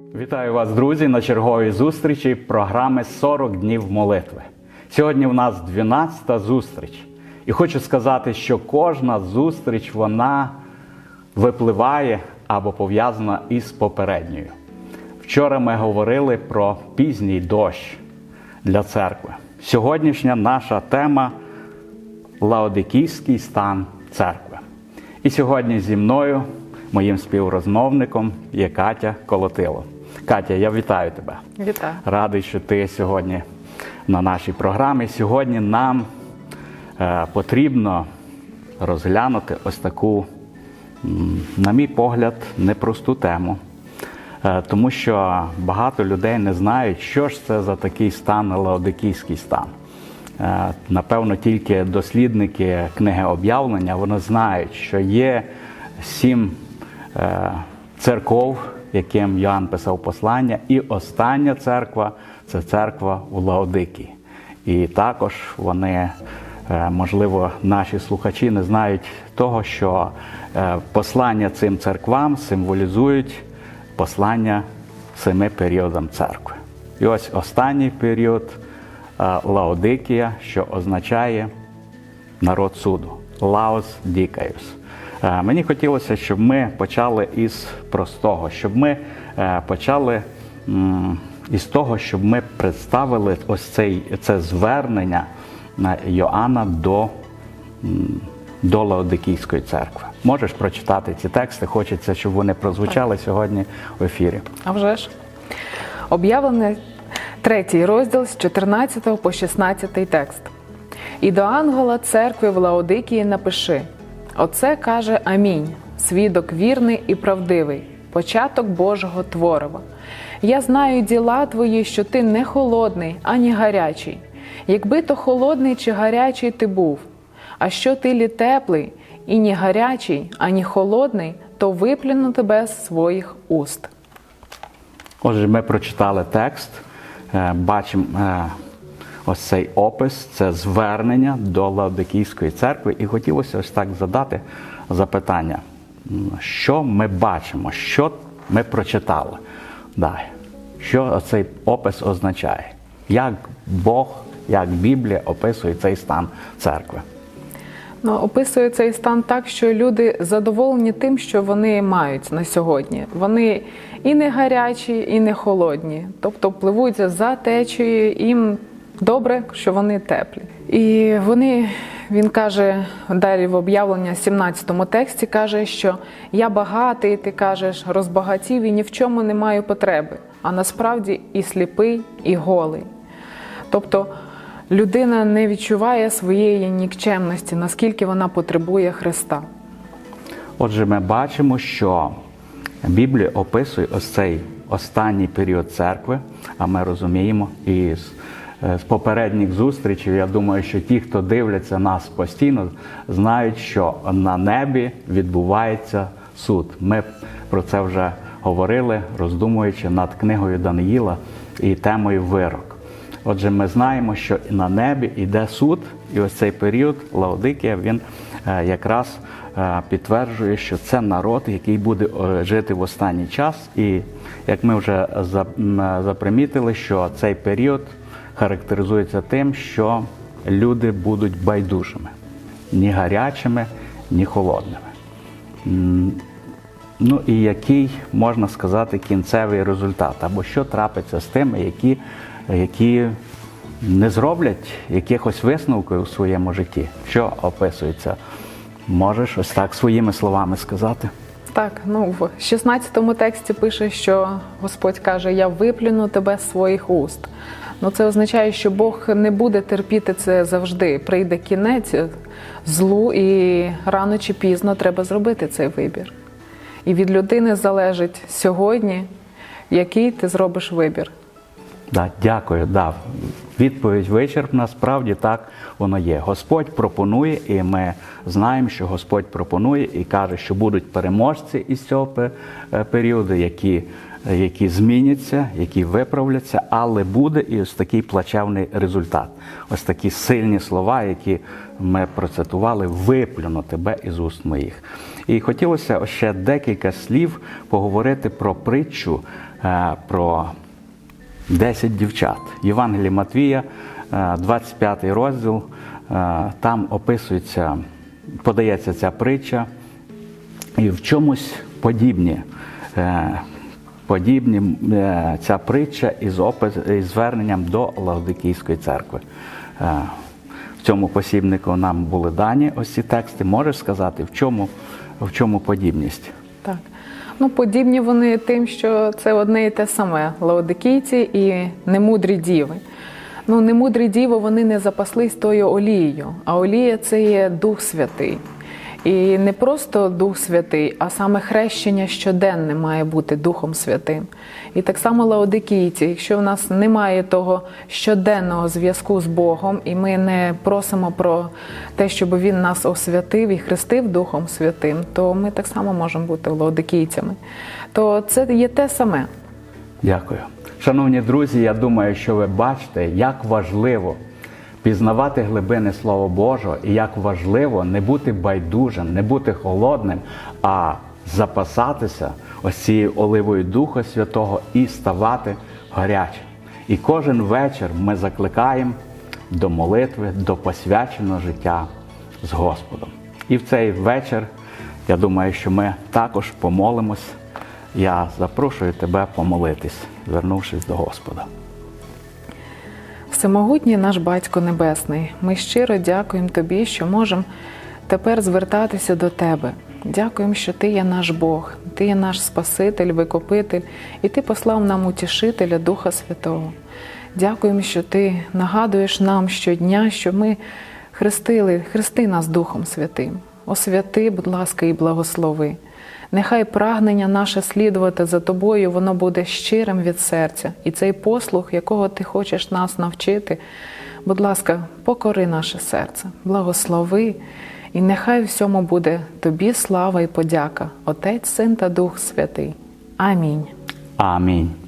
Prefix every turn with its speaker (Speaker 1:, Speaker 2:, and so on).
Speaker 1: Вітаю вас, друзі, на черговій зустрічі програми 40 днів молитви. Сьогодні в нас 12-та зустріч. І хочу сказати, що кожна зустріч вона випливає або пов'язана із попередньою. Вчора ми говорили про пізній дощ для церкви. Сьогоднішня наша тема Лаодикійський стан церкви. І сьогодні зі мною, моїм співрозмовником, є Катя Колотило. Катя, я вітаю тебе.
Speaker 2: Вітаю.
Speaker 1: Радий, що ти сьогодні на нашій програмі. Сьогодні нам е, потрібно розглянути ось таку, на мій погляд, непросту тему. Е, Тому що багато людей не знають, що ж це за такий стан, лаодикійський стан. Е, Напевно, тільки дослідники книги об'явлення вони знають, що є сім церков, яким Йоанн писав послання, і остання церква це церква у Лаодикії. І також вони, е, можливо, наші слухачі не знають того, що е, послання цим церквам символізують послання семи періодам церкви. І ось останній період е, Лаодикія, що означає народ суду. Лаос Дікаюс. Е, Мені хотілося, щоб ми почали із простого, щоб ми е, почали із того, щоб ми представили ось цей, це звернення е, Йоанна до, до Лаодикійської церкви. Можеш прочитати ці тексти, хочеться, щоб вони прозвучали сьогодні в ефірі.
Speaker 2: А вже ж. Об'явлений третій розділ з 14 по 16 текст. І до ангела церкви в Лаодикії напиши: Оце каже Амінь, свідок вірний і правдивий, початок Божого творива. Я знаю діла твої, що ти не холодний, ані гарячий. Якби то холодний чи гарячий ти був, а що ти лі теплий, і ні гарячий, ані холодний, то виплюну тебе з своїх уст.
Speaker 1: Отже, ми прочитали текст, е, бачимо е, ось цей опис, це звернення до Лаодикійської церкви, і хотілося ось так задати запитання, що ми бачимо, що ми прочитали. Далі. Що цей опис означає? Як Бог, як Біблія описує цей стан церкви?
Speaker 2: Ну, описує цей стан так, що люди задоволені тим, що вони мають на сьогодні. Вони і не гарячі, і не холодні. Тобто пливуть за течією, їм добре, що вони теплі. І вони, він каже далі в об'явлення 17 тексті, каже, що я багатий, ти кажеш, розбагатів і ні в чому не маю потреби. А насправді і сліпий, і голий. Тобто людина не відчуває своєї нікчемності, наскільки вона потребує Христа.
Speaker 1: Отже, ми бачимо, що Біблія описує ось цей останній період церкви, а ми розуміємо із з попередніх зустрічей, я думаю, що ті, хто дивляться нас постійно, знають, що на небі відбувається суд. Ми про це вже говорили, роздумуючи над книгою Даниїла і темою вирок. Отже, ми знаємо, що на небі йде суд, і ось цей період Лаодикія він е, якраз е, підтверджує, що це народ, який буде е, жити в останній час. І як ми вже за- е, запримітили, що цей період характеризується тим, що люди будуть байдужими, ні гарячими, ні холодними. Ну і який можна сказати кінцевий результат, або що трапиться з тими, які, які не зроблять якихось висновків у своєму житті, що описується. Можеш ось так своїми словами сказати?
Speaker 2: Так, ну в 16 тексті пише, що Господь каже: Я виплюну тебе з своїх уст. Ну це означає, що Бог не буде терпіти це завжди. Прийде кінець злу, і рано чи пізно треба зробити цей вибір. І від людини залежить сьогодні, який ти зробиш вибір.
Speaker 1: Да, дякую. Да. Відповідь вичерпна. Справді так воно є. Господь пропонує, і ми знаємо, що Господь пропонує і каже, що будуть переможці із цього е, періоду, які, е, які зміняться, які виправляться, але буде і ось такий плачевний результат. Ось такі сильні слова, які ми процитували, виплюну тебе із уст моїх. І хотілося ще декілька слів поговорити про притчу е, про 10 дівчат. Євангелії Матвія, е, 25 розділ, е, там описується, подається ця притча, і в чомусь подібні. Подібні е, ця притча із, опис, із зверненням до Лаодикійської церкви. Е, В цьому посібнику нам були дані ось ці тексти. Можеш сказати, в чому, в чому подібність?
Speaker 2: Так. Ну, подібні вони тим, що це одне і те саме лаодикійці і немудрі діви. Ну, немудрі діви вони не запаслись тою олією, а олія це є Дух Святий. І не просто Дух Святий, а саме хрещення щоденне має бути Духом Святим. І так само лаодикійці, якщо в нас немає того щоденного зв'язку з Богом, і ми не просимо про те, щоб Він нас освятив і хрестив Духом Святим, то ми так само можемо бути лаодикійцями. То це є те саме.
Speaker 1: Дякую. Шановні друзі, я думаю, що ви бачите, як важливо пізнавати глибини Слова Божого і як важливо не бути байдужим, не бути холодним, а запасатися ось цією оливою Духа Святого і ставати гарячим. І кожен вечір ми закликаємо до молитви, до посвяченого життя з Господом. І в цей вечір я думаю, що ми також помолимось. Я запрошую тебе помолитись, звернувшись до Господа.
Speaker 2: Всемогутній наш Батько Небесний, ми щиро дякуємо Тобі, що можемо тепер звертатися до Тебе. Дякуємо, що Ти є наш Бог, Ти є наш Спаситель, Викупитель, і Ти послав нам утішителя Духа Святого. Дякуємо, що Ти нагадуєш нам щодня, що ми хрестили, хрести нас Духом Святим. Освяти, будь ласка, і благослови. Нехай прагнення наше слідувати за тобою, воно буде щирим від серця. І цей послух, якого ти хочеш нас навчити, будь ласка, покори наше серце, благослови, і нехай всьому буде тобі слава і подяка, Отець, Син та Дух Святий. Амінь.
Speaker 1: Амінь.